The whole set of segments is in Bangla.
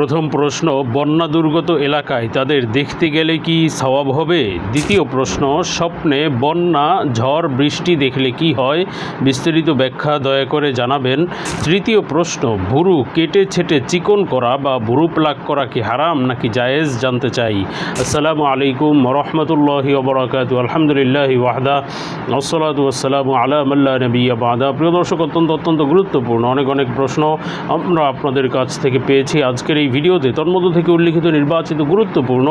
প্রথম প্রশ্ন, বন্যা দুর্গত এলাকায় তাদের দেখতে গেলে কি সওয়াব হবে? দ্বিতীয় প্রশ্ন, স্বপ্নে বন্যা, ঝড়, বৃষ্টি দেখলে কি হয়? বিস্তারিত ব্যাখ্যা দয়া করে জানাবেন। তৃতীয় প্রশ্ন, ভুরু কেটে ছেটে চিকন করা বা ভুরু প্লাক করা কি হারাম নাকি জায়েজ জানতে চাই? আসসালামু আলাইকুম রহমতুল্লাহি ওবরাকাত। আলহামদুলিল্লাহ ওয়াহদা। আসসালাতু আসসালামু আলা মাল্লা নবী বাদা। প্রিয় দর্শক, অত্যন্ত অত্যন্ত গুরুত্বপূর্ণ অনেক অনেক প্রশ্ন আমরা আপনাদের কাছ থেকে পেয়েছি। আজকের এই ভিডিওতে তন্মধ্য থেকে উল্লিখিত নির্বাচিত গুরুত্বপূর্ণ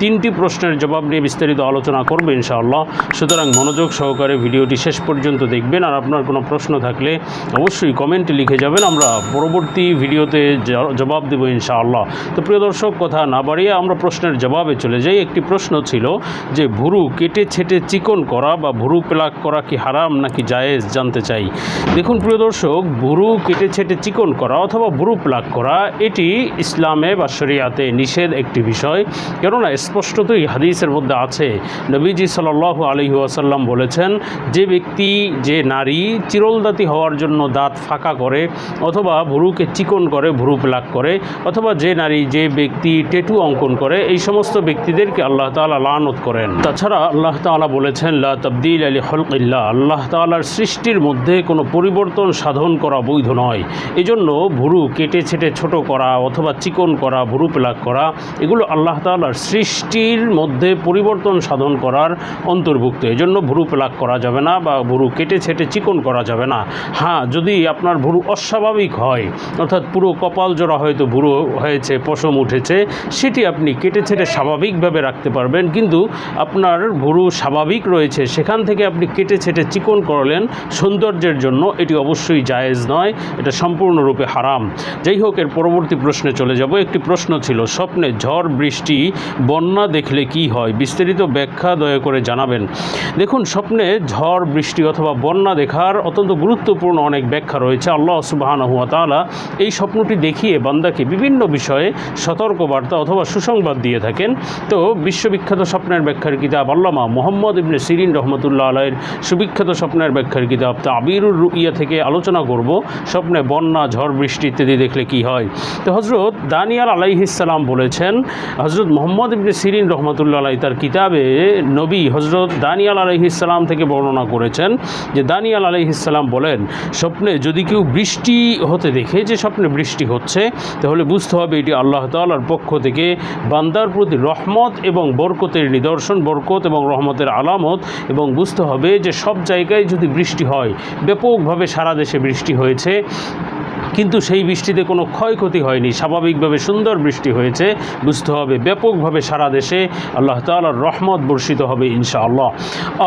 তিনটি প্রশ্নের জবাব নিয়ে বিস্তারিত আলোচনা করবে ইনশাআল্লাহ। সুতরাং মনোযোগ সহকারে ভিডিওটি শেষ পর্যন্ত দেখবেন আর আপনার কোনো প্রশ্ন থাকলে অবশ্যই কমেন্টে লিখে যাবেন। আমরা পরবর্তী ভিডিওতে জবাব দেবো ইনশাআল্লাহ। তো প্রিয় দর্শক, কথা না বাড়িয়ে আমরা প্রশ্নের জবাবে চলে যাই। একটি প্রশ্ন ছিল যে, ভুরু কেটে ছেটে চিকন করা বা ভুরু প্লাক করা কি হারাম নাকি জায়েজ? জানতে চাই। দেখুন প্রিয় দর্শক, ভুরু কেটে ছেটে চিকন করা অথবা ভুরু প্লাক করা, এটি ইসলামে বা শরিয়াতে নিষেধ একটি বিষয়। কেননা স্পষ্টতই হাদিসের মধ্যে আছে, নবীজি সাল আলহি আসাল্লাম বলেছেন, যে ব্যক্তি, যে নারী চিরলদাতি হওয়ার জন্য দাঁত ফাঁকা করে অথবা ভুরুকে চিকন করে, ভুরু প্লাক করে, অথবা যে নারী, যে ব্যক্তি টেটু অঙ্কন করে, এই সমস্ত ব্যক্তিদেরকে আল্লাহ তাআলা লানত করেন। তাছাড়া আল্লাহ তাআলা বলেছেন, লা তবদিল আলী হলকিল্লা আল্লাহ তাআলার সৃষ্টির মধ্যে কোনো পরিবর্তন সাধন করা বৈধ নয়। এজন্য ভুরু কেটে ছেটে ছোট করা অথবা চিকন করা ভুরু প্লাক করা, এগুলো আল্লাহ তাআলার সৃষ্টির মধ্যে পরিবর্তন সাধন করার অন্তর্ভুক্ত। এজন্য ভুরু প্লাক করা যাবে না বা ভুরু কেটে ছেটে চিকন করা যাবে না। হ্যাঁ যদি আপনার ভুরু অস্বাভাবিক হয়, অর্থাৎ পুরো কপাল জোড়া হয়তো ভুরু হয়েছে, পশম উঠেছে, সেটি আপনি কেটে ছেটে স্বাভাবিকভাবে রাখতে পারবেন। কিন্তু আপনার ভুরু স্বাভাবিক রয়েছে, সেখান থেকে আপনি কেটে ছেটে চিকন করলেন সৌন্দর্যের জন্য এটি অবশ্যই জায়েজ নয়, এটা সম্পূর্ণরূপে হারাম। যাই হোক, এর পরবর্তী প্রশ্নে চলে যাব। একটি প্রশ্ন ছিল, স্বপ্নে ঝড়, বৃষ্টি, বন্যা দেখলে কি হয়? বিস্তারিত ব্যাখ্যা দয়া করে জানাবেন। দেখুন, স্বপ্নে ঝড়, বৃষ্টি অথবা বন্যা দেখার অত্যন্ত গুরুত্বপূর্ণ অনেক ব্যাখ্যা রয়েছে। আল্লাহ সুবাহান হুয়া তাআলা এই স্বপ্নটি দেখিয়ে বান্দাকে বিভিন্ন বিষয়ে সতর্কবার্তা অথবা সুসংবাদ দিয়ে থাকেন। তো বিশ্ববিখ্যাত স্বপ্নের ব্যাখ্যার কিতাব আল্লামা মোহাম্মদ ইবনে সিরিন রহমতুল্লাহ আলাইয়ের সুবিখ্যাত স্বপ্নের ব্যাখ্যার কিতাব তা আবিরুর রুইয়া থেকে আলোচনা করব। স্বপ্নে বন্যা, ঝড়, বৃষ্টি ইত্যাদি দেখলে কি হয়? তো হজরত দানিয়াল আলাইহিসাল্লাম বলেছেন হজরত মোহাম্মদ ইবনে সিরিন রহমতুল্লাহ আলাই তার কিতাবে নবী হজরত দানিয়াল আলাইহিসাল্লাম থেকে বর্ণনা করেছেন যে দানিয়াল আলাইহিসাল্লাম বলেন, স্বপ্নে যদি কেউ বৃষ্টি হতে দেখে, যে স্বপ্নে বৃষ্টি হচ্ছে, তাহলে বুঝতে হবে এটি আল্লাহ তাআলার পক্ষ থেকে বান্দার প্রতি রহমত এবং বরকতের নিদর্শন, বরকত এবং রহমতের আলামত এবং বুঝতে হবে যে সব জায়গায় যদি বৃষ্টি হয়, ব্যাপকভাবে সারা দেশে বৃষ্টি হয়েছে। কিন্তু সেই বৃষ্টিতে কোনো ক্ষয়ক্ষতি হয়নি। স্বাভাবিকভাবে সুন্দর বৃষ্টি হয়েছে। বুঝতে হবে, ব্যাপকভাবে সারা দেশে আল্লাহ তাআলার রহমত বর্ষিত হবে ইনশাআল্লাহ।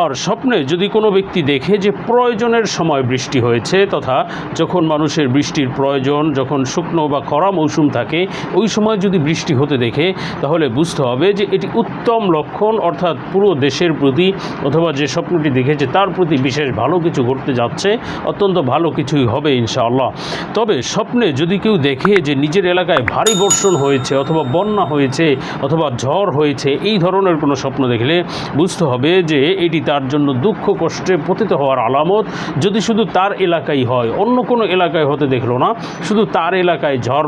আর স্বপ্নে যদি কোনো ব্যক্তি দেখে যে প্রয়োজনের সময় বৃষ্টি হয়েছে তথা যখন মানুষের বৃষ্টির প্রয়োজন, যখন শুকনো বা খরা মৌসুম থাকে, ওই সময় যদি বৃষ্টি হতে দেখে, তাহলে বুঝতে হবে যে এটি উত্তম লক্ষণ, অর্থাৎ পুরো দেশের প্রতি অথবা যে স্বপ্নটি দেখেছে তার প্রতি বিশেষ ভালো কিছু ঘটতে যাচ্ছে, অত্যন্ত ভালো কিছুই হবে ইনশাআল্লাহ। তবে স্বপ্নে যদি কেউ দেখে যে নিজের এলাকায় ভারী বর্ষণ হয়েছে অথবা বন্যা হয়েছে অথবা ঝড় হয়েছে, এই ধরনের কোনো স্বপ্ন দেখলে বুঝতে হবে যে এটি তার জন্য দুঃখ, কষ্টে পতিত হওয়ার আলামত। যদি শুধু তার এলাকায় হয়, অন্য কোনো এলাকায় হতে দেখল না, শুধু তার এলাকায় ঝড়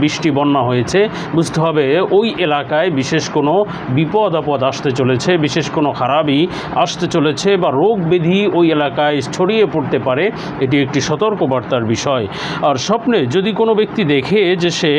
বৃষ্টি, বন্যা হয়েছে, বুঝতে হবে ওই এলাকায় বিশেষ কোনো বিপদ, আপদ আসতে চলেছে, বিশেষ কোনো খারাপই আসতে চলেছে বা রোগ ব্যাধি ওই এলাকায় ছড়িয়ে পড়তে পারে, এটি একটি সতর্কবার্তার বিষয়। আর স্বপ্নে যদি কোনো ব্যক্তি দেখে যে সে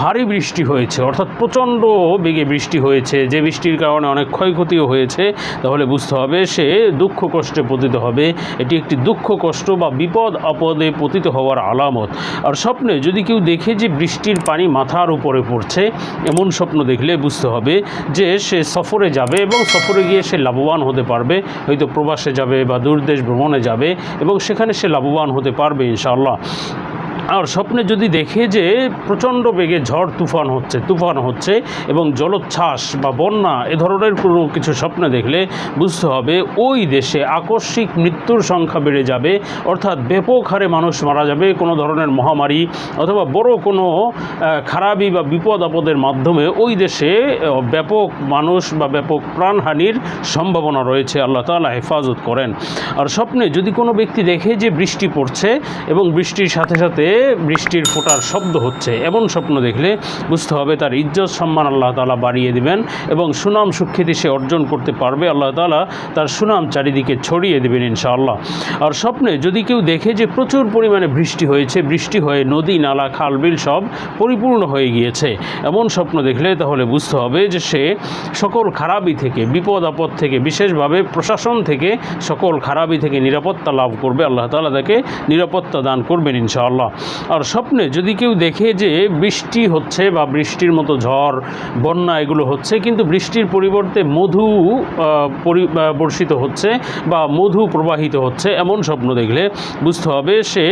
ভারী বৃষ্টি হয়েছে, অর্থাৎ প্রচণ্ড বেগে বৃষ্টি হয়েছে, যে বৃষ্টির কারণে অনেক ক্ষয়ক্ষতিও হয়েছে, তাহলে বুঝতে হবে সে দুঃখ কষ্টে পতিত হবে। এটি একটি দুঃখ কষ্ট বা বিপদ আপদে পতিত হওয়ার আলামত। আর স্বপ্নে যদি কেউ দেখে যে বৃষ্টির পানি মাথার উপরে পড়ছে, এমন স্বপ্ন দেখলে বুঝতে হবে যে সে সফরে যাবে এবং সফরে গিয়ে সে লাভবান হতে পারবে। হয়তো প্রবাসে যাবে বা দূরদেশ ভ্রমণে যাবে এবং সেখানে সে লাভবান হতে পারবে ইনশাআল্লাহ। আর স্বপ্নে যদি দেখে যে প্রচণ্ড বেগে ঝড়, তুফান হচ্ছে তুফান হচ্ছে এবং জলোচ্ছ্বাস বা বন্যা, এ ধরনের কোনো কিছু স্বপ্নে দেখলে বুঝতে হবে ওই দেশে আকস্মিক মৃত্যুর সংখ্যা বেড়ে যাবে। অর্থাৎ ব্যাপক হারে মানুষ মারা যাবে কোনো ধরনের মহামারী অথবা বড় কোনো খারাপি বা বিপদ আপদের মাধ্যমে ওই দেশে ব্যাপক মানুষ বা ব্যাপক প্রাণহানির সম্ভাবনা রয়েছে, আল্লাহ তাআলা হেফাজত করেন। আর স্বপ্নে যদি কোনো ব্যক্তি দেখে যে বৃষ্টি পড়ছে এবং বৃষ্টির সাথে সাথে বৃষ্টির ফোঁটার শব্দ হচ্ছে। এমন স্বপ্ন দেখলে বুঝতে হবে তার ইজ্জত সম্মান আল্লাহ তালা বাড়িয়ে দিবেন এবং সুনাম সুখ্যাতি সে অর্জন করতে পারবে। আল্লাহ তালা তার সুনাম চারিদিকে ছড়িয়ে দেবেন ইনশাআল্লাহ। আর স্বপ্নে যদি কেউ দেখে যে প্রচুর পরিমাণে বৃষ্টি হয়েছে, বৃষ্টি হয়ে নদী, নালা, খাল, বিল সব পরিপূর্ণ হয়ে গিয়েছে, এমন স্বপ্ন দেখলে তাহলে বুঝতে হবে যে সে সকল খারাপি থেকে, বিপদ, আপদ থেকে, বিশেষভাবে প্রশাসন থেকে সকল খারাপি থেকে নিরাপত্তা লাভ করবে। আল্লাহ তালা তাকে নিরাপত্তা দান করবেন ইনশাআল্লাহ। আর স্বপ্নে যদি কেউ দেখে যে বৃষ্টি হচ্ছে বা বৃষ্টির মতো ঝড়, বন্যা এগুলো হচ্ছে, কিন্তু বৃষ্টির পরিবর্তে মধু বর্ষিত হচ্ছে বা মধু প্রবাহিত হচ্ছে, এমন স্বপ্ন দেখলে বুঝতে হবে সে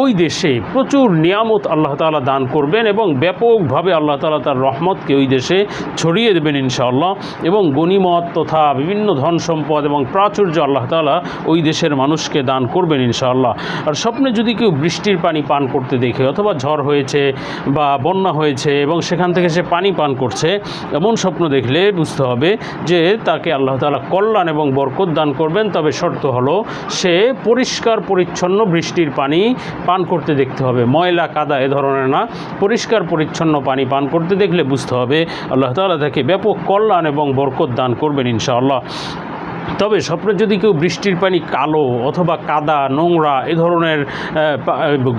ওই দেশে প্রচুর নিয়ামত আল্লাহ তাআলা দান করবেন এবং ব্যাপকভাবে আল্লাহ তাআলা তার রহমতকে ওই দেশে ছড়িয়ে দেবেন ইনশাআল্লাহ এবং গনিমত তথা বিভিন্ন ধন সম্পদ এবং প্রাচুর্য আল্লাহ তাআলা ওই দেশের মানুষকে দান করবেন ইনশাআল্লাহ। আর স্বপ্নে যদি কেউ বৃষ্টির পানি পান করতে দেখে, অথবা ঝড় হয়েছে বা বন্যা হয়েছে এবং সেখান থেকে সে পানি পান করছে, এমন স্বপ্ন দেখলে বুঝতে হবে যে তাকে আল্লাহ তাআলা কল্যাণ এবং বরকত দান করবেন। তবে শর্ত হলো, সে পরিষ্কার, পরিচ্ছন্ন বৃষ্টির পানি পান করতে দেখতে হবে। ময়লা, কাদা এ ধরনের না। পরিষ্কার, পরিচ্ছন্ন পানি পান করতে দেখলে বুঝতে হবে আল্লাহ তাআলা তাকে ব্যাপক কল্যাণ এবং বরকত দান করবেন ইনশাআল্লাহ। তবে স্বপ্নে যদি কেউ বৃষ্টির পানি কালো অথবা কাদা, নোংরা এ ধরনের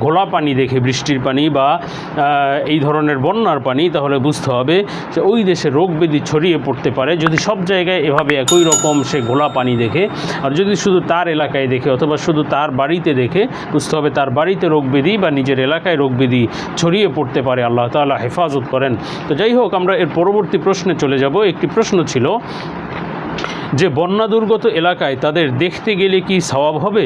ঘোলা পানি দেখে বৃষ্টির পানি বা এই ধরনের বন্যার পানি, তাহলে বুঝতে হবে যে ওই দেশে রোগ ব্যাধি ছড়িয়ে পড়তে পারে। যদি সব জায়গায় এভাবে একই রকম সে ঘোলা পানি দেখে, আর যদি শুধু তার এলাকায় দেখে অথবা শুধু তার বাড়িতে দেখে, বুঝতে হবে তার বাড়িতে রোগ ব্যাধি বা নিজের এলাকায় রোগ ব্যাধি ছড়িয়ে পড়তে পারে। আল্লাহ তাআলা হেফাজত করেন। তো যাই হোক, আমরা এর পরবর্তী প্রশ্নে চলে যাব। একটি প্রশ্ন ছিল যে বন্যা দুর্গত এলাকায় তাদের দেখতে গেলে কি স্বভাব হবে?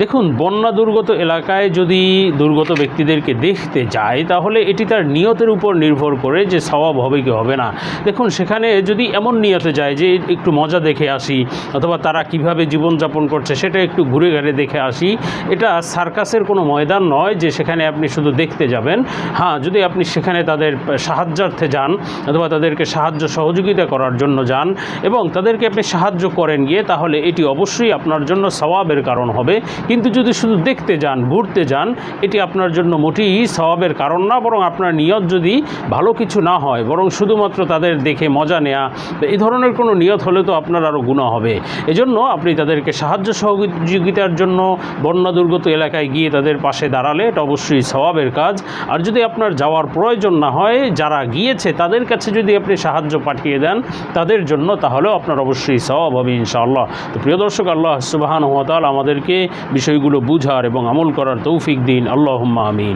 দেখুন বন্যা দুর্গত এলাকায় যদি দুর্গত ব্যক্তিদেরকে দেখতে যায়, তাহলে এটি তার নিয়তের উপর নির্ভর করে যে স্বভাব হবে কি হবে না। দেখুন, সেখানে যদি এমন নিয়তে যায় যে একটু মজা দেখে আসি, অথবা তারা কীভাবে জীবনযাপন করছে সেটা একটু ঘুরে ঘাড়ে দেখে আসি, এটা সার্কাসের কোনো ময়দান নয় যে সেখানে আপনি শুধু দেখতে যাবেন। হ্যাঁ যদি আপনি সেখানে তাদের সাহায্যার্থে যান, অথবা তাদেরকে সাহায্য সহযোগিতা করার জন্য যান, এবং তাদেরকে আপনি সাহায্য করেন গিয়ে, তাহলে এটি অবশ্যই আপনার জন্য সওয়াবের কারণ হবে। কিন্তু যদি শুধু দেখতে যান, ঘুরতে যান, এটি আপনার জন্য মোটেই সওয়াবের কারণ না, বরং আপনার নিয়ত যদি ভালো কিছু না হয়, বরং শুধুমাত্র তাদের দেখে মজা নেওয়া এই ধরনের কোনো নিয়ত হলে তো আপনার আরও গুণা হবে। এজন্য আপনি তাদেরকে সাহায্য সহযোগিতার জন্য বন্যা দুর্গত এলাকায় গিয়ে তাদের পাশে দাঁড়ালে এটা অবশ্যই সওয়াবের কাজ। আর যদি আপনার যাওয়ার প্রয়োজন না হয়, যারা গিয়েছে, তাদের কাছে যদি আপনি সাহায্য পাঠিয়ে দেন, তাদের জন্য তাহলেও আপনার অবশ্যই সওয়াব হবে ইনশাআল্লাহ। তো প্রিয় দর্শক, আল্লাহ সুবাহান হতাল আমাদেরকে বিষয়গুলো বুঝার এবং আমল করার তৌফিক দিন। আল্লাহ আমিন।